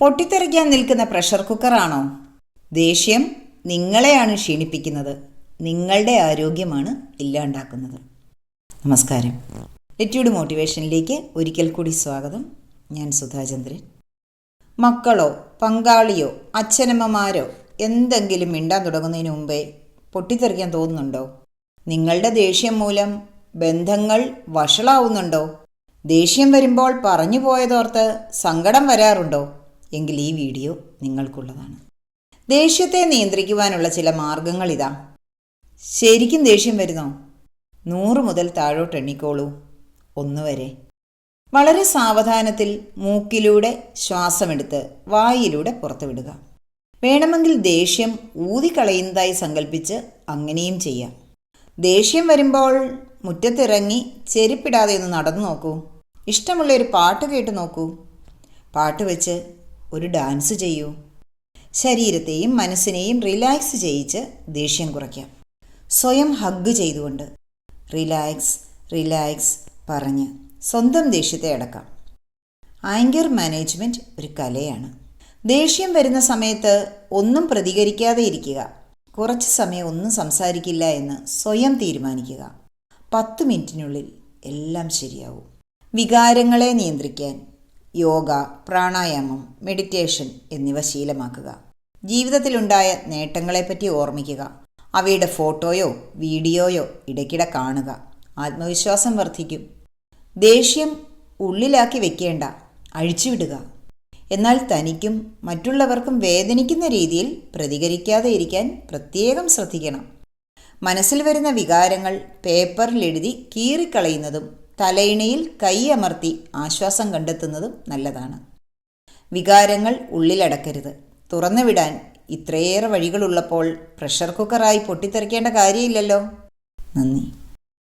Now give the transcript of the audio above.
പൊട്ടിത്തെറിക്കാൻ നിൽക്കുന്ന പ്രഷർ കുക്കറാണോ? ദേഷ്യം നിങ്ങളെയാണ് ക്ഷീണിപ്പിക്കുന്നത്. നിങ്ങളുടെ ആരോഗ്യമാണ് ഇല്ലാണ്ടാക്കുന്നത്. നമസ്കാരം. എറ്റ്യൂഡ് മോട്ടിവേഷനിലേക്ക് ഒരിക്കൽ കൂടി സ്വാഗതം. ഞാൻ സുധാചന്ദ്രൻ മക്കളോ പങ്കാളിയോ അച്ഛനമ്മമാരോ എന്തെങ്കിലും മിണ്ടാൻ തുടങ്ങുന്നതിന് മുമ്പേ പൊട്ടിത്തെറിക്കാൻ തോന്നുന്നുണ്ടോ? നിങ്ങളുടെ ദേഷ്യം മൂലം ബന്ധങ്ങൾ വഷളാവുന്നുണ്ടോ? ദേഷ്യം വരുമ്പോൾ പറഞ്ഞു പോയതോർത്ത് സങ്കടം വരാറുണ്ടോ? എങ്കിൽ ഈ വീഡിയോ നിങ്ങൾക്കുള്ളതാണ്. ദേഷ്യത്തെ നിയന്ത്രിക്കുവാനുള്ള ചില മാർഗങ്ങൾ ഇതാ. ശരിക്കും ദേഷ്യം വരുന്നോ? നൂറ് മുതൽ താഴോട്ട് എണ്ണിക്കോളൂ. ഒന്ന് വരെ. വളരെ സാവധാനത്തിൽ മൂക്കിലൂടെ ശ്വാസമെടുത്ത് വായിലൂടെ പുറത്തുവിടുക. വേണമെങ്കിൽ ദേഷ്യം ഊതിക്കളയുന്നതായി സങ്കല്പിച്ച് അങ്ങനെയും ചെയ്യാം. ദേഷ്യം വരുമ്പോൾ മുറ്റത്തിറങ്ങി ചെരുപ്പിടാതെ ഒന്ന് നടന്നു നോക്കൂ. ഇഷ്ടമുള്ള ഒരു പാട്ട് കേട്ട് നോക്കൂ. പാട്ട് വെച്ച് ഒരു ഡാൻസ് ചെയ്യൂ. ശരീരത്തെയും മനസ്സിനെയും റിലാക്സ് ചെയ്യിച്ച് ദേഷ്യം കുറയ്ക്കാം. സ്വയം ഹഗ് ചെയ്തുകൊണ്ട് റിലാക്സ് റിലാക്സ് പറഞ്ഞ് സ്വന്തം ദേഷ്യത്തെ അടക്കാം. ആങ്കർ മാനേജ്മെന്റ് ഒരു കലയാണ്. ദേഷ്യം വരുന്ന സമയത്ത് ഒന്നും പ്രതികരിക്കാതെ ഇരിക്കുക. കുറച്ച് സമയം ഒന്നും സംസാരിക്കില്ല എന്ന് സ്വയം തീരുമാനിക്കുക. പത്ത് മിനിറ്റിനുള്ളിൽ എല്ലാം ശരിയാവും. വികാരങ്ങളെ നിയന്ത്രിക്കാൻ യോഗ പ്രാണായാമം മെഡിറ്റേഷൻ എന്നിവ ശീലമാക്കുക. ജീവിതത്തിലുണ്ടായ നേട്ടങ്ങളെപ്പറ്റി ഓർമ്മിക്കുക. അവയുടെ ഫോട്ടോയോ വീഡിയോയോ ഇടയ്ക്കിടെ കാണുക. ആത്മവിശ്വാസം വർദ്ധിക്കും. ദേഷ്യം ഉള്ളിലാക്കി വെക്കേണ്ട. അഴിച്ചുവിടുക. എന്നാൽ തനിക്കും മറ്റുള്ളവർക്കും വേദനിക്കുന്ന രീതിയിൽ പ്രതികരിക്കാതെ ഇരിക്കാൻ പ്രത്യേകം ശ്രദ്ധിക്കണം. മനസ്സിൽ വരുന്ന വികാരങ്ങൾ പേപ്പറിലെഴുതി കീറിക്കളയുന്നതും തലയിണയിൽ കൈയമർത്തി ആശ്വാസം കണ്ടെത്തുന്നതും നല്ലതാണ്. വികാരങ്ങൾ ഉള്ളിലടക്കരുത്. തുറന്നുവിടാൻ ഇത്രയേറെ വഴികളുള്ളപ്പോൾ പ്രഷർ കുക്കറായി പൊട്ടിത്തെറിക്കേണ്ട കാര്യമില്ലല്ലോ. നന്ദി.